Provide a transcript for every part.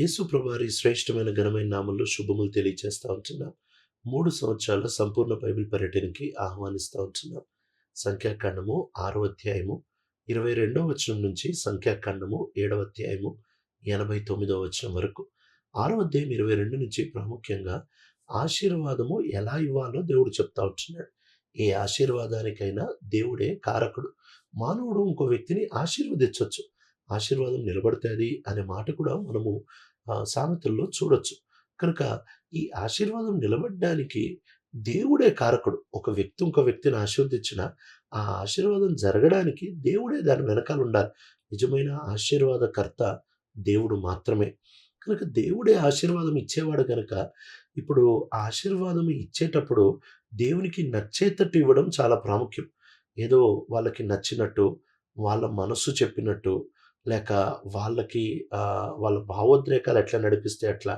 యేసు ప్రభువారి శ్రేష్టమైన ఘనమైన నామంలో శుభములు తెలియజేస్తూ ఉంటున్నాం. మూడు సంవత్సరాల సంపూర్ణ బైబిల్ పర్యటనకి ఆహ్వానిస్తూ ఉంటున్నాం. సంఖ్యాకాండము ఆరో అధ్యాయము ఇరవై రెండవ వచనం నుంచి సంఖ్యాకాండము ఏడవ అధ్యాయము ఎనభై తొమ్మిదవ వచనం వరకు. ఆరో అధ్యాయం ఇరవై రెండు నుంచి ప్రాముఖ్యంగా ఆశీర్వాదము ఎలా ఇవ్వాలో దేవుడు చెప్తా ఉంటున్నాడు. ఏ ఆశీర్వాదానికైనా దేవుడే కారకుడు. మానవుడు ఇంకో వ్యక్తిని ఆశీర్వదించవచ్చు ఆశీర్వాదం నిలబడుతుంది అనే మాట కూడా మనము సామెతల్లో చూడొచ్చు. కనుక ఈ ఆశీర్వాదం నిలబడడానికి దేవుడే కారకుడు. ఒక వ్యక్తి ఇంకో వ్యక్తిని ఆశీర్వదించిన ఆ ఆశీర్వాదం జరగడానికి దేవుడే దాని వెనకాల ఉండాలి. నిజమైన ఆశీర్వాదకర్త దేవుడు మాత్రమే. కనుక దేవుడే ఆశీర్వాదం ఇచ్చేవాడు కనుక ఇప్పుడు ఆశీర్వాదం ఇచ్చేటప్పుడు దేవునికి నచ్చేటట్టు ఇవ్వడం చాలా ప్రాముఖ్యం. ఏదో వాళ్ళకి నచ్చినట్టు వాళ్ళ మనస్సు చెప్పినట్టు లేక వాళ్ళకి వాళ్ళ భావోద్రేకాలు ఎట్లా నడిపిస్తే అట్లా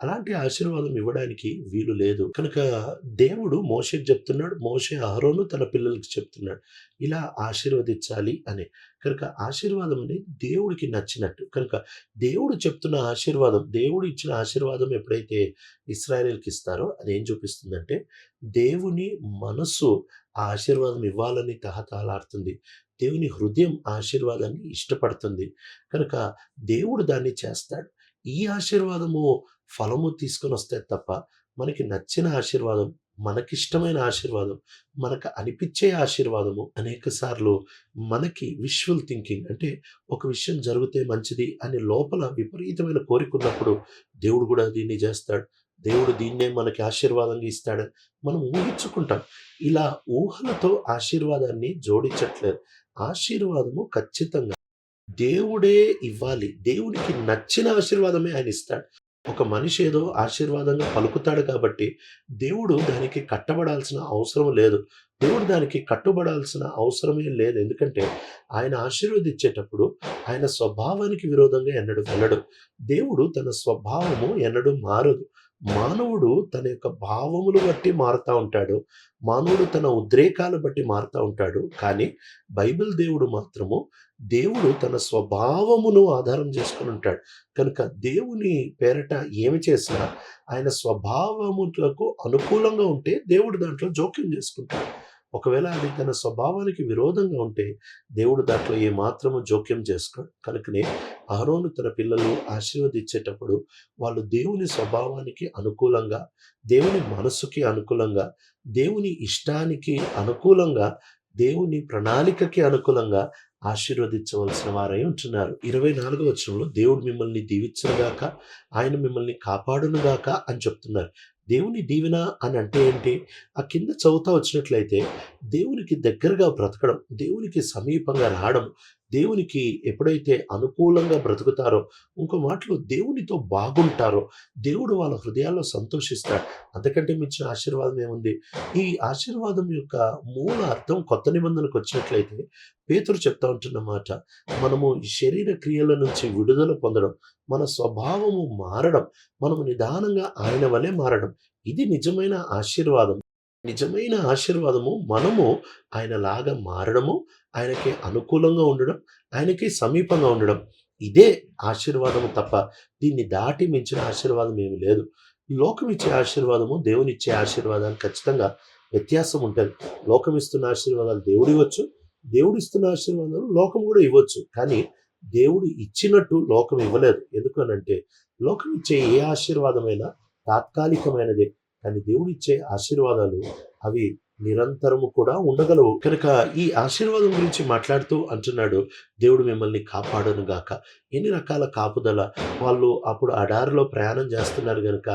అలాంటి ఆశీర్వాదం ఇవ్వడానికి వీలు లేదు. కనుక దేవుడు మోషకి చెప్తున్నాడు మోషే అహరోను తన పిల్లలకి చెప్తున్నాడు ఇలా ఆశీర్వదించాలి అని. కనుక ఆశీర్వాదం అనేది దేవుడికి నచ్చినట్టు. కనుక దేవుడు చెప్తున్న ఆశీర్వాదం దేవుడు ఇచ్చిన ఆశీర్వాదం ఎప్పుడైతే ఇస్రాయేల్కి ఇస్తారో అది ఏం చూపిస్తుందంటే దేవుని మనస్సు ఆ ఆశీర్వాదం ఇవ్వాలని తహతలాడుతుంది. దేవుని హృదయం ఆశీర్వాదాన్ని ఇష్టపడుతుంది. కనుక దేవుడు దాన్ని చేస్తాడు. ఈ ఆశీర్వాదము ఫలము తీసుకొని వస్తే తప్ప మనకి నచ్చిన ఆశీర్వాదం మనకిష్టమైన ఆశీర్వాదం మనకు అనిపించే ఆశీర్వాదము అనేక సార్లు మనకి విజువల్ థింకింగ్ అంటే ఒక విషయం జరిగితే మంచిది అని లోపల విపరీతమైన కోరిక ఉన్నప్పుడు దేవుడు కూడా దీన్ని చేస్తాడు. దేవుడు దీన్నే మనకి ఆశీర్వాదంగా ఇస్తాడు. మనం ఊహించుకుంటాం. ఇలా ఊహలతో ఆశీర్వాదాన్ని జోడించట్లేదు. ఆశీర్వాదము ఖచ్చితంగా దేవుడే ఇవ్వాలి. దేవునికి నచ్చిన ఆశీర్వాదమే ఆయన ఇస్తాడు. ఒక మనిషి ఏదో ఆశీర్వాదంగా పలుకుతాడు కాబట్టి దేవుడు దానికి కట్టబడాల్సిన అవసరం లేదు. దేవుడు దానికి కట్టుబడాల్సిన అవసరమే లేదు. ఎందుకంటే ఆయన ఆశీర్వదించేటప్పుడు ఆయన స్వభావానికి విరోధంగా ఎన్నడు వెళ్ళడు. దేవుడు తన స్వభావము ఎన్నడూ మారదు. మానవుడు తన యొక్క భావములు బట్టి మారుతూ ఉంటాడు. మానవుడు తన ఉద్రేకాలు బట్టి మారుతూ ఉంటాడు. కానీ బైబిల్ దేవుడు మాత్రము దేవుడు తన స్వభావమును ఆధారం చేసుకుని ఉంటాడు. కనుక దేవుని పేరట ఏమి చేసినా ఆయన స్వభావములకు అనుకూలంగా ఉంటే దేవుడు దాంట్లో జోక్యం చేసుకుంటాడు. ఒకవేళ అది తన స్వభావానికి విరోధంగా ఉంటే దేవుడు దాంట్లో ఏ మాత్రము జోక్యం చేసుకోడు. కనుకనే అహరోను తన పిల్లలు ఆశీర్వదించేటప్పుడు వాళ్ళు దేవుని స్వభావానికి అనుకూలంగా దేవుని మనసుకి అనుకూలంగా దేవుని ఇష్టానికి అనుకూలంగా దేవుని ప్రణాళికకి అనుకూలంగా ఆశీర్వదించవలసిన వారై ఉంటున్నారు. ఇరవై నాలుగో వచనంలో దేవుడు మిమ్మల్ని దీవించనుగాక ఆయన మిమ్మల్ని కాపాడునుగాక అని చెప్తున్నారు. దేవుని దీవెన అని అంటే ఏంటి? ఆ కింద చదువుతా వచ్చినట్లయితే దేవునికి దగ్గరగా బ్రతకడం దేవునికి సమీపంగా రావడం దేవునికి ఎప్పుడైతే అనుకూలంగా బ్రతుకుతారో ఇంకో మాటలో దేవునితో బాగుంటారో దేవుడు వాళ్ళ హృదయాల్లో సంతోషిస్తాడు. అంతకంటే మించిన ఆశీర్వాదం ఏముంది? ఈ ఆశీర్వాదం యొక్క మూల అర్థం కొత్త నిబంధనకు వచ్చినట్లయితే పేతురు చెప్తా ఉంటున్న మాట మనము ఈ శరీర క్రియల నుంచి విడుదల పొందడం మన స్వభావము మారడం మనము నిదానంగా ఆయన వలె మారడం ఇది నిజమైన ఆశీర్వాదం. నిజమైన ఆశీర్వాదము మనము ఆయనలాగా మారడము ఆయనకి అనుకూలంగా ఉండడం ఆయనకి సమీపంగా ఉండడం. ఇదే ఆశీర్వాదము తప్ప దీన్ని దాటి మించిన ఆశీర్వాదం ఏమి లేదు. లోకం ఇచ్చే ఆశీర్వాదము దేవుని ఇచ్చే ఆశీర్వాదానికి ఖచ్చితంగా వ్యత్యాసం ఉంటుంది. లోకం ఇస్తున్న ఆశీర్వాదాలు దేవుడు ఇవ్వచ్చు దేవుడు ఇస్తున్న ఆశీర్వాదాలు లోకం కూడా ఇవ్వచ్చు. కానీ దేవుడు ఇచ్చినట్టు లోకం ఇవ్వలేదు. ఎందుకనంటే లోకం ఇచ్చే ఏ ఆశీర్వాదమైనా తాత్కాలికమైనదే. కానీ దేవుడు ఇచ్చే ఆశీర్వాదాలు అవి నిరంతరము కూడా ఉండగలవు. కనుక ఈ ఆశీర్వాదం గురించి మాట్లాడుతూ అంటున్నాడు దేవుడు మిమ్మల్ని కాపాడను గాక. ఎన్ని రకాల కాపుదల. వాళ్ళు అప్పుడు అడారిలో ప్రయాణం చేస్తున్నారు కనుక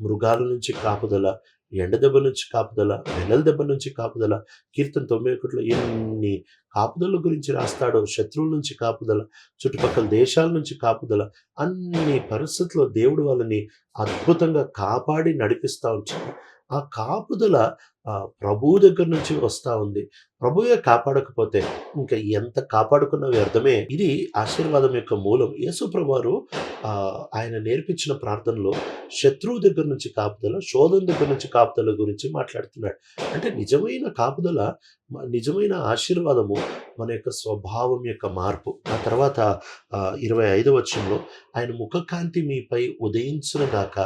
మృగాల నుంచి కాపుదల ఎండ దెబ్బ నుంచి కాపుదల నెలల దెబ్బ నుంచి కాపుదల కీర్తన తొంభై ఒకటిలో ఎన్ని కాపుదల గురించి రాస్తాడో శత్రువుల నుంచి కాపుదల చుట్టుపక్కల దేశాల నుంచి కాపుదల అన్ని పరిస్థితుల్లో దేవుడు వాళ్ళని అద్భుతంగా కాపాడి నడిపిస్తూ ఉంచాడు. ఆ కాపుదల ప్రభువు దగ్గర నుంచి వస్తూ ఉంది. ప్రభువే కాపాడకపోతే ఇంకా ఎంత కాపాడుకున్న వ్యర్థమే. ఇది ఆశీర్వాదం యొక్క మూలం. యేసు ఆయన నేర్పించిన ప్రార్థనలో శత్రువు దగ్గర నుంచి కాపుదల, శోధన దగ్గర నుంచి కాపుదల గురించి మాట్లాడుతున్నాడు. అంటే నిజమైన కాపుదల, నిజమైన ఆశీర్వాదము మన యొక్క స్వభావం యొక్క మార్పు. ఆ తర్వాత ఇరవై ఐదు వచ్చంలో ఆయన ముఖకాంతి మీపై ఉదయించునుగాక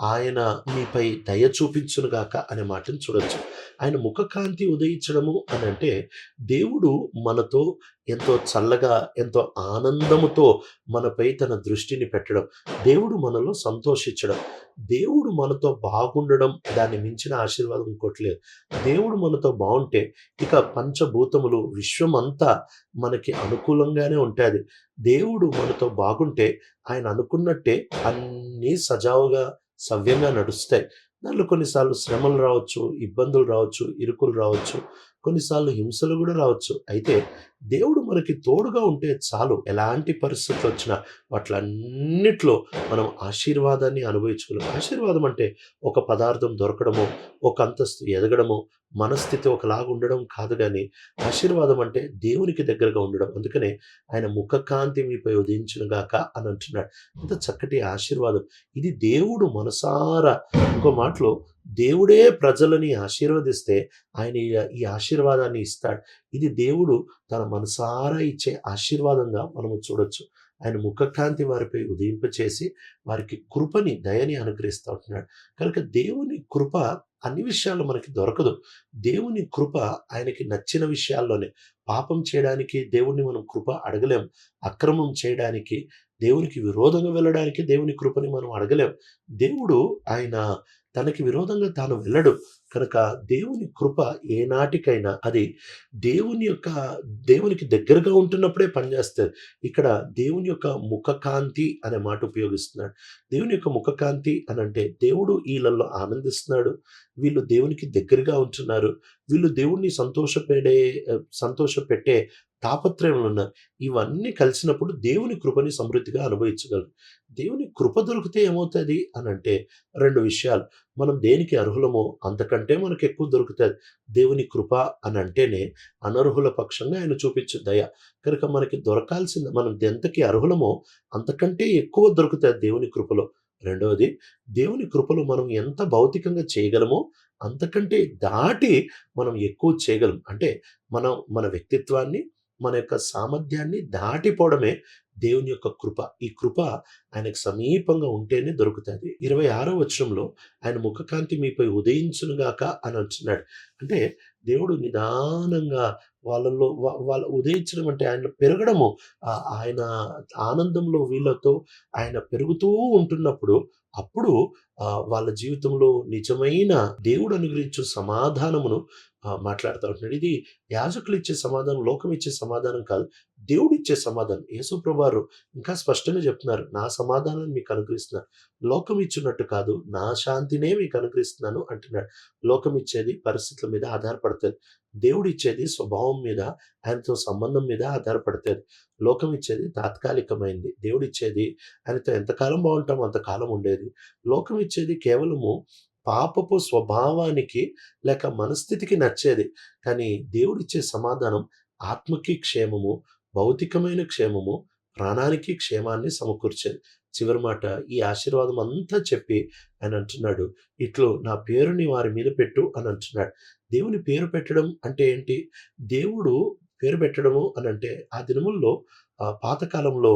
ఆయన మీపై దయ చూపించునుగాక అనే మాటను చూడొచ్చు. ఆయన ముఖకాంతి ఉదయించడము అని అంటే దేవుడు మనతో ఎంతో చల్లగా, ఎంతో ఆనందముతో మనపై తన దృష్టిని పెట్టడం. దేవుడు మనలో సంతోషించడం. దేవుడు మనతో బాగుండడం దాన్ని మించిన ఆశీర్వాదం ఇంకోట్లేదు దేవుడు మనతో బాగుంటే ఇక పంచభూతములు విశ్వమంతా మనకి అనుకూలంగానే ఉంటుంది దేవుడు మనతో బాగుంటే ఆయన అనుకున్నట్టే అన్నీ సజావుగా, సవ్యంగా నడుస్తాయి. దాంట్లో కొన్నిసార్లు శ్రమలు రావచ్చు, ఇబ్బందులు రావచ్చు, ఇరుకులు రావచ్చు, కొన్నిసార్లు హింసలు కూడా రావచ్చు. అయితే దేవుడు మనకి తోడుగా ఉంటే చాలు. ఎలాంటి పరిస్థితులొచ్చినా వాటిలన్నిట్లో మనం ఆశీర్వాదాన్ని అనుభవించగలం. ఆశీర్వాదం అంటే ఒక పదార్థం దొరకడమో, ఒక అంతస్తు ఎదగడమో, మనస్థితి ఒకలాగా ఉండడం కాదు కానీ ఆశీర్వాదం అంటే దేవునికి దగ్గరగా ఉండడం. అందుకనే ఆయన ముఖకాంతి మీపై ఉదయించును గాక అని అంటున్నాడు. ఇంత చక్కటి ఆశీర్వాదం. ఇది దేవుడు మనసారా ఇంకో మాటలో దేవుడే ప్రజలని ఆశీర్వదిస్తే ఆయన ఈ ఆశీర్వాదాన్ని ఇస్తాడు. ఇది దేవుడు తన మనసారా ఇచ్చే ఆశీర్వాదంగా మనము చూడొచ్చు. ఆయన ముఖకాంతి వారిపై ఉదయింపచేసి వారికి కృపని, దయని అనుగ్రహిస్తూ ఉంటున్నాడు. కనుక దేవుని కృప అన్ని విషయాల్లో మనకి దొరకదు. దేవుని కృప ఆయనకి నచ్చిన విషయాల్లోనే. పాపం చేయడానికి దేవుణ్ణి మనం కృప అడగలేం. అక్రమం చేయడానికి, దేవునికి విరోధంగా వెళ్ళడానికి దేవుని కృపని మనం అడగలేం. దేవుడు ఆయన తనకి విరోధంగా తాను వెళ్ళడు. కనుక దేవుని కృప ఏనాటికైనా అది దేవుని యొక్క దేవునికి దగ్గరగా ఉంటున్నప్పుడే పనిచేస్తుంది ఇక్కడ దేవుని యొక్క ముఖకాంతి అనే మాట ఉపయోగిస్తున్నాడు. దేవుని యొక్క ముఖకాంతి అని అంటే దేవుడు వీళ్ళల్లో ఆనందిస్తున్నాడు. వీళ్ళు దేవునికి దగ్గరగా ఉంటున్నారు. వీళ్ళు దేవుణ్ణి సంతోషపెడే సంతోషపెట్టే తాపత్రయంలో ఉన్నారు. ఇవన్నీ కలిసినప్పుడు దేవుని కృపని సమృద్ధిగా అనుభవించగలరు. దేవుని కృప దొరికితే ఏమవుతుంది అని అంటే రెండు విషయాలు. మనం దేనికి అర్హులమో అంతకంటే మనకు ఎక్కువ దొరుకుతుంది దేవుని కృప అని అంటేనే అనర్హుల పక్షంగా ఆయన చూపించు దయ. కనుక మనకి దొరకాల్సింది మనం ఎంతకి అర్హులమో అంతకంటే ఎక్కువ దొరుకుతుంది దేవుని కృపలో. రెండవది దేవుని కృపలో మనం ఎంత భౌతికంగా చేయగలమో అంతకంటే దాటి మనం ఎక్కువ చేయగలం. అంటే మనం మన వ్యక్తిత్వాన్ని, మన యొక్క సామర్థ్యాన్ని దాటిపోవడమే దేవుని యొక్క కృప. ఈ కృప ఆయనకు సమీపంగా ఉంటేనే దొరుకుతుంది ఇరవై ఆరో వచనంలో ఆయన ముఖకాంతి మీపై ఉదయించునుగాక అని అంటున్నాడు. అంటే దేవుడు నిదానంగా వాళ్ళలో వాళ్ళ ఉదయించడం అంటే ఆయన పెరగడము. ఆయన ఆనందంలో వీళ్ళతో ఆయన పెరుగుతూ ఉంటున్నప్పుడు అప్పుడు వాళ్ళ జీవితంలో నిజమైన దేవుడు అనుగ్రహించు సమాధానమును మాట్లాడుతూ ఉంటున్నాడు. ఇది యాజకులు ఇచ్చే సమాధానం, లోకం ఇచ్చే సమాధానం కాదు. దేవుడిచ్చే సమాధానం. యేసుప్రభారు ఇంకా స్పష్టంగా చెప్తున్నారు. నా సమాధానాన్ని మీకు అనుగ్రహిస్తున్నాను. లోకం ఇచ్చున్నట్టు కాదు. నా శాంతినే మీకు అనుగ్రహిస్తున్నాను అంటున్నాడు. లోకం ఇచ్చేది పరిస్థితుల మీద ఆధారపడతది. దేవుడిచ్చేది స్వభావం మీద, ఆయనతో సంబంధం మీద ఆధారపడుతుంది లోకం ఇచ్చేది తాత్కాలికమైంది. దేవుడిచ్చేది ఆయనతో ఎంతకాలం బాగుంటామో అంతకాలం ఉండేది. లోకం ఇచ్చేది కేవలము పాపపు స్వభావానికి లేక మనస్థితికి నచ్చేది. కానీ దేవుడిచ్చే సమాధానం ఆత్మకి క్షేమము, భౌతికమైన క్షేమము, ప్రాణానికి క్షేమాన్ని సమకూర్చేది. చివరి మాట ఈ ఆశీర్వాదం అంతా చెప్పి ఆయన అంటున్నాడు. ఇట్లు నా పేరుని వారి మీద పెట్టు అని అంటున్నాడు. దేవుని పేరు పెట్టడం అంటే ఏంటి? దేవుడు పేరు పెట్టడము అని అంటే ఆ దినముల్లో పాతకాలంలో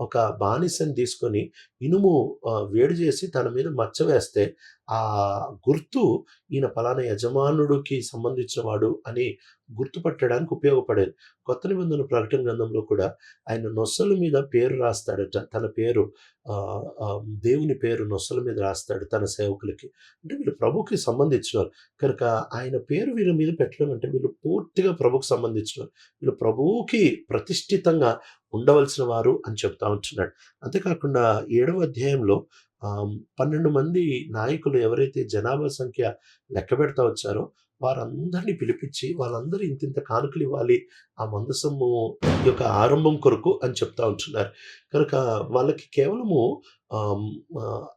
ఒక బానిసని తీసుకొని ఇనుము వేడి చేసి తన మీద మచ్చ వేస్తే ఆ గుర్తు ఈయన ఫలానా యజమానుడికి సంబంధించిన వాడు అని గుర్తుపట్టడానికి ఉపయోగపడేది. కొత్త నిబంధన ప్రకటన గ్రంథంలో కూడా ఆయన నొస్సల మీద పేరు రాస్తాడట. తన పేరు దేవుని పేరు నొస్సల మీద రాస్తాడు తన సేవకులకి. అంటే వీళ్ళు ప్రభుకి సంబంధించిన వాళ్ళు కనుక ఆయన పేరు వీళ్ళ మీద పెట్టడం అంటే వీళ్ళు పూర్తిగా ప్రభుకి సంబంధించిన వాళ్ళు వీళ్ళు ప్రభువుకి ప్రతిష్ఠితంగా ఉండవలసిన వారు అని చెప్తా ఉంటున్నాడు. అంతేకాకుండా ఏడవ అధ్యాయంలో పన్నెండు మంది నాయకులు ఎవరైతే జనాభా సంఖ్య లెక్కపెడతా వచ్చారో వారందరిని పిలిపించి వాళ్ళందరూ ఇంతింత కానుకలివ్వాలి ఆ మందసము యొక్క ఆరంభం కొరకు అని చెప్తా ఉంటున్నారు. కనుక వాళ్ళకి కేవలము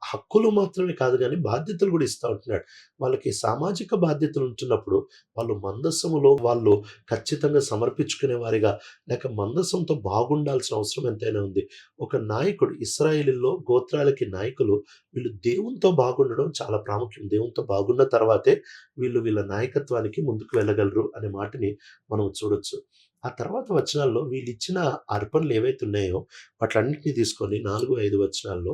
హక్కులు మాత్రమే కాదు కానీ బాధ్యతలు కూడా ఇస్తూ ఉంటున్నాడు. వాళ్ళకి సామాజిక బాధ్యతలు ఉంటున్నప్పుడు వాళ్ళు మందస్సములో వాళ్ళు ఖచ్చితంగా సమర్పించుకునే వారిగా లేక మందస్సంతో బాగుండాల్సిన అవసరం ఎంతైనా ఉంది. ఒక నాయకుడు ఇశ్రాయేలీయుల్లో గోత్రాలకి నాయకులు వీళ్ళు దేవునితో బాగుండడం చాలా ప్రాముఖ్యం. దేవునితో బాగున్న తర్వాతే వీళ్ళు వీళ్ళ నాయకత్వానికి ముందుకు వెళ్ళగలరు అనే మాటని మనం చూడొచ్చు. ఆ తర్వాత వచనాల్లో వీళ్ళిచ్చిన అర్పణలు ఏవైతే ఉన్నాయో వాటిలన్నిటిని తీసుకొని 4, 5 వచనాల్లో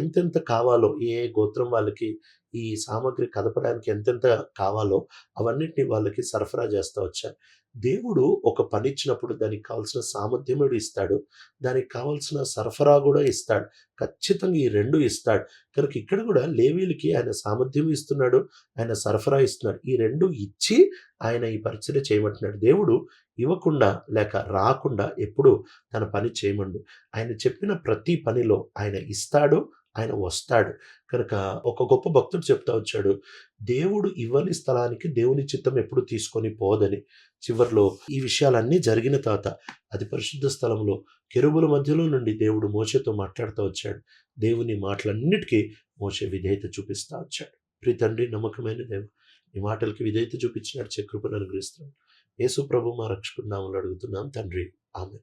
ఎంతెంత కావాలో ఏ గోత్రం వాళ్ళకి ఈ సామాగ్రి కదపడానికి ఎంతెంత కావాలో అవన్నిటిని వాళ్ళకి సరఫరా చేస్తా వచ్చారు. దేవుడు ఒక పని ఇచ్చినప్పుడు దానికి కావాల్సిన సామర్థ్యం కూడా ఇస్తాడు. దానికి కావాల్సిన సరఫరా కూడా ఇస్తాడు. ఖచ్చితంగా ఈ రెండు ఇస్తాడు. కనుక ఇక్కడ కూడా లేవీలకి ఆయన సామర్థ్యం ఇస్తున్నాడు. ఆయన సరఫరా ఇస్తున్నాడు. ఈ రెండు ఇచ్చి ఆయన ఈ పరిచర్య చేయమంటున్నాడు. దేవుడు ఇవ్వకుండా లేక రాకుండా ఎప్పుడూ తన పని చేయమండు. ఆయన చెప్పిన ప్రతి పనిలో ఆయన ఇస్తాడు. ఆయన వస్తాడు. కనుక ఒక గొప్ప భక్తుడు చెప్తా వచ్చాడు. దేవుడు ఇవ్వని స్థలానికి దేవుని చిత్తం ఎప్పుడు తీసుకొని పోదని. చివర్లో ఈ విషయాలన్నీ జరిగిన తర్వాత అది పరిశుద్ధ స్థలంలో కెరుబుల మధ్యలో నుండి దేవుడు మోసతో మాట్లాడుతూ వచ్చాడు. దేవుని మాటలన్నిటికీ మోషే విధేయత చూపిస్తా వచ్చాడు. ప్రీ తండ్రి నమ్మకమైన దేవ ఈ మాటలకి విధేయత చూపించినాడు నడిచే కృపను అనుగ్రహిస్తున్నాం. యేసు ప్రభు మా రక్షకుడు నామములో అడుగుతున్నాం తండ్రి. ఆమె